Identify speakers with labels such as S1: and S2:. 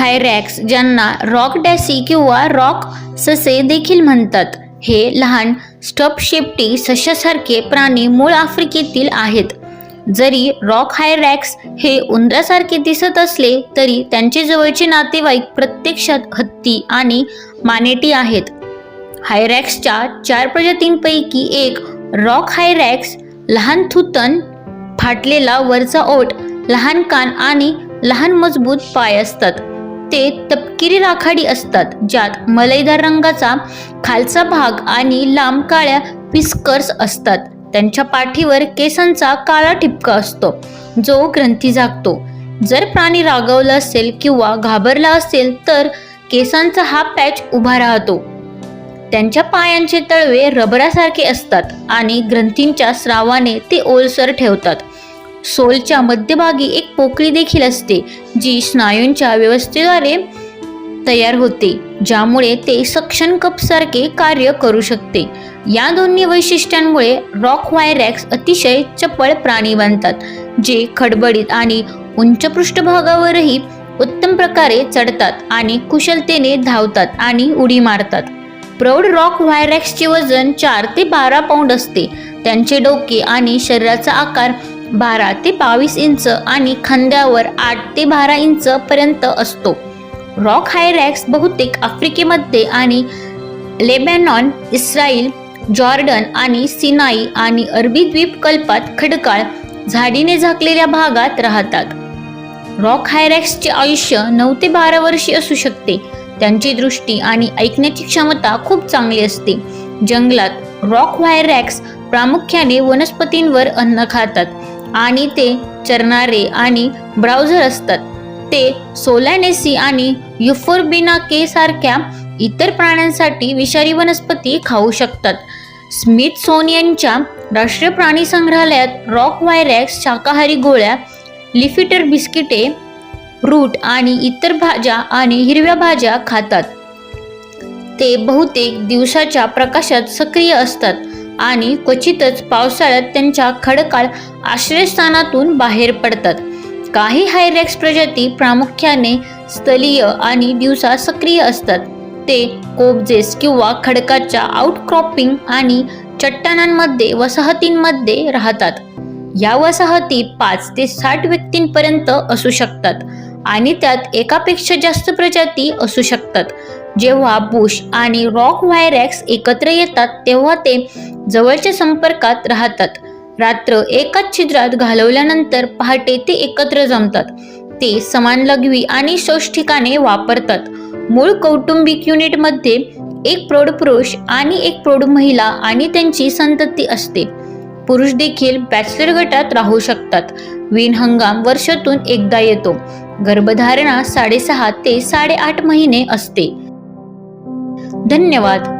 S1: हायरॅक्स ज्यांना रॉक डॅसी किंवा रॉक ससे देखील म्हणतात हे लहान स्टप शेपटी सशासारखे प्राणी मूळ आफ्रिकेतील आहेत. जरी रॉक हायरॅक्स हे उंदरासारखे दिसत असले तरी त्यांचे जवळचे नातेवाईक प्रत्यक्षात हत्ती आणि मानेटी आहेत. हायरॅक्सच्या चार प्रजातींपैकी एक रॉक हायरॅक्स लहान थुतन फाटलेला वरचा ओठ लहान कान आणि लहान मजबूत पाय असतात. ते तपकिरी राखाडी असतात ज्यात मलईदार रंगाचा खालचा भाग आणि लांब काळ्या पिस्कर्स असतात. त्यांच्या पाठीवर केसांचा काळा ठिपका असतो जो ग्रंथी झाकतो. जर प्राणी रागवला असेल किंवा घाबरला असेल तर केसांचा हा पॅच उभा राहतो. त्यांच्या पायांचे तळवे रबरासारखे असतात आणि ग्रंथींच्या स्रावाने ते ओलसर ठेवतात. सोलच्या मध्यभागी एक पोकळी देखील असते जी स्नायूंच्या व्यवस्थेद्वारे तयार होते ज्यामुळे ते सक्शन कपसारखे कार्य करू शकते. या दोन्ही वैशिष्ट्यांमुळे रॉक वायरॅक्स अतिशय चपळ प्राणी बनतात जे खडबडीत आणि उंच पृष्ठभागावरही उत्तम प्रकारे चढतात आणि कुशलतेने धावतात आणि उडी मारतात. प्रौढ रॉक व्हायरॅक्सचे वजन चार ते बारा पौंड असते. त्यांचे डोके आणि शरीराचा आकार बारा ते बावीस इंच आणि खांद्यावर आठ ते बारा इंच पर्यंत असतो. रॉक हायरॅक्स बहुतेक आफ्रिकेमध्ये आणि लेबॅनॉन इस्रायल जॉर्डन आणि सिनाई आणि अरबी द्वीपकल्पात खडकाळ झाडीने झाकलेल्या भागात राहतात. रॉक हायरॅक्सचे आयुष्य नऊ ते बारा वर्षे असू शकते. त्यांची दृष्टी आणि ऐकण्याची क्षमता खूप चांगली असते. जंगलात रॉक हायरॅक्स प्रामुख्याने वनस्पतींवर अन्न खातात. आणि ते चरणारे आणि ब्राउझर असतात. ते सोलॅनेसी आणि युफोर्बिनाके सारख्या इतर प्राण्यांसाठी विषारी वनस्पती खाऊ शकतात. स्मिथसोनियनच्या राष्ट्रीय प्राणी संग्रहालयात रॉक व्हायरॅक्स शाकाहारी गोळ्या लिफिटर बिस्किटे रूट आणि इतर भाज्या आणि हिरव्या भाज्या खातात. ते बहुतेक दिवसाच्या प्रकाशात सक्रिय असतात. आणि क्वचितच पावसाळ्यात त्यांच्या खडकाळ आश्रयस्थानातून बाहेर पडतात. काही हायरॅक्स प्रजाती प्रामुख्याने स्थलीय आणि दिवसा सक्रिय असतात. ते कोबजेस किंवा खडकाच्या आउटक्रॉपिंग आणि चट्टानांमध्ये वसाहतींमध्ये राहतात. या वसाहती पाच ते साठ व्यक्तींपर्यंत असू शकतात आणि त्यात एकापेक्षा जास्त प्रजाती असू शकतात. जेव्हा बुश आणि रॉक व्हायरॅक्स एकत्र येतात तेव्हा ते जवळच्या संपर्कात राहतात. रात्र एकाच छिद्रात घालवल्यानंतर पहाटे ते एकत्र जमतात. ते समान लघवी आणि शोष ठिकाणे वापरतात. मूळ कौटुंबिक युनिटमध्ये एक प्रौढ पुरुष आणि एक प्रौढ महिला आणि त्यांची संतती असते. पुरुष देखील बॅचलर गटात राहू शकतात. विण हंगाम वर्षातून एकदा येतो. गर्भधारणा साडेसहा ते साडेआठ महिने असते. धन्यवाद.